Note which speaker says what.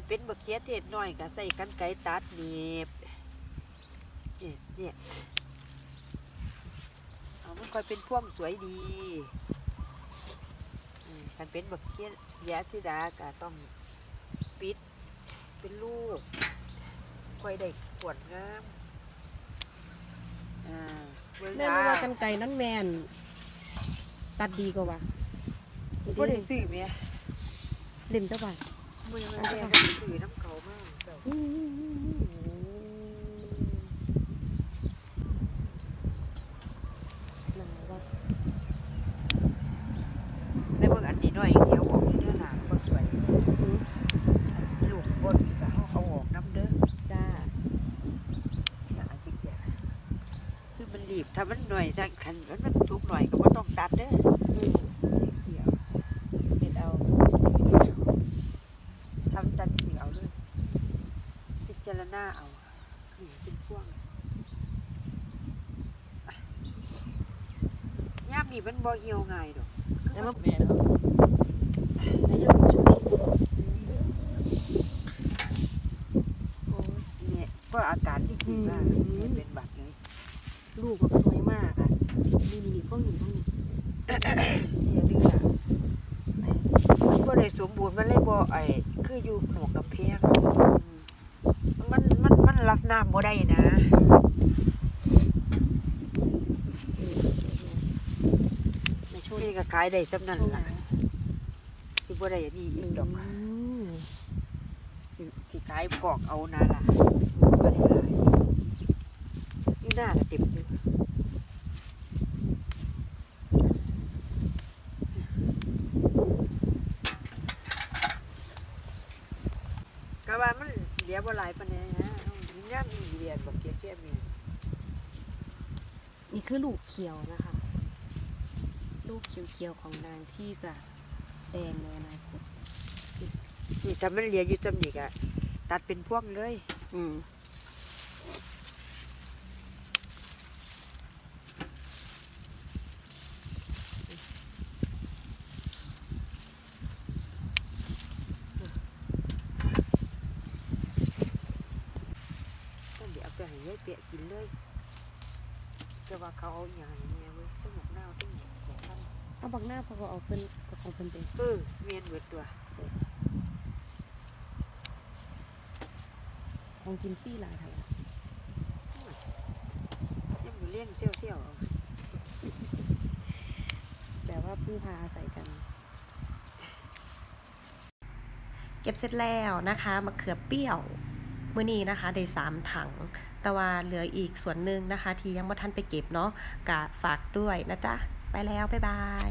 Speaker 1: มันเป็นบักเขียเทศน้อยก็ใส่กันไกรตัดหนีบเนี่ยเนี่ยเอามันค่อยเป็นพ่วงสวยดีอืมคันเป็นบักเขียยาสิดาก็ต้องปิดเป็นลูกค่อยได้ขวดงามอ่าเบิ่ง
Speaker 2: แม่
Speaker 1: ห
Speaker 2: รู้
Speaker 1: น้า
Speaker 2: ว่ากันไก่นั้นแมนตัดดีกว่าว่ะ
Speaker 1: บ่ได้ซื้อแม่
Speaker 2: เล่มเจ้าบ่า
Speaker 1: บ่ได้แม่ก็ สื่อน้ำเขามากเจ้า
Speaker 2: อืมหนาวว่ะ
Speaker 1: แล้วเบิ่งอันนี้น่อยเขียวออกนี่เด้อหล่ะบ่สวยลูกบ่ดีก็เอาเอาออกนํเด้อ
Speaker 2: จ้า
Speaker 1: อย่าอาจิกแย่คือมันรีบถ้ามันหน่อยถ้าคันมันมันทุกหน่อยก็บ่ต้องตัดเด้อ
Speaker 2: อืม
Speaker 1: เขียว
Speaker 2: เด็ดเอา
Speaker 1: ทำตัดสิ เอาเลยพิจารณาเอานี่เป็นพวงอะยามนี้มันบ่เหี่ยวง่ายดอก
Speaker 2: แล้วมา
Speaker 3: แม่เนาะ
Speaker 2: แล้วยังช่วย
Speaker 1: โอ้ยเนี่ยก็อาการที่กินมากเนี่ยเป็นบัตรเลย
Speaker 2: ลูกแบบสวยมากอะนี่นี่นี่ข้องหนีข้องหนี
Speaker 1: เนี่ยดื้ออะมันบ่ได้สมบูรณ์มันเลยบ่ไอ้คืออยู่หนวกกับแพงอืมมันมันมัน รับน้ำบ่ได้นะ
Speaker 2: ในช่วง
Speaker 1: นี่ก็ขายได้สำนั้น
Speaker 2: ช่วงห
Speaker 1: ล่ะ
Speaker 2: นาว
Speaker 1: สิบ่ได้อันนี้อีกดอก
Speaker 2: ม
Speaker 1: สิสิขายกอกเอานะล่ะบ่ได้หลายอยู่หน้าก็เต็มอยู่ก็ว่ามันเหลือบ่หลายปานใดนะมัน ย่ำมีเรียนบ่เกียเกียมี
Speaker 2: นี่คือลูกเขียวนะคะ ลูกเขียวๆของนางที่จะแดงในอนาคต
Speaker 1: นี่ถ้ามันเหลืออยู่จำนี้ก็ตัดเป็นพวงเลย
Speaker 2: อืม
Speaker 1: ต้องเดี๋ยว เอาไปให้ยายเปียกินเลยแต่ว่าเขาเอาอย่างนี้เว้ยต้องหมกหน้าต้องหมกของท่าน
Speaker 2: เอาบักหน้าพอเอาเพิ่นกับของเพิ่นไป
Speaker 1: เออเมียนเบิดตัว
Speaker 2: ของกินฟรี่หลายไทย
Speaker 1: ยังมือเลี้ยงเซี่ยวเซี่ยวๆเอา
Speaker 2: แต่ว่าพึ่งพาอาศัยกัน
Speaker 4: เก็บเสร็จแล้วนะคะมะเขือเปรี้ยว มื้อนี้นะคะได้สามถัง แต่ว่าเหลืออีกส่วนหนึ่งนะคะ ที่ยังไม่ทันไปเก็บเนาะกะฝากด้วยนะจ๊ะ ไปแล้ว บ๊ายบาย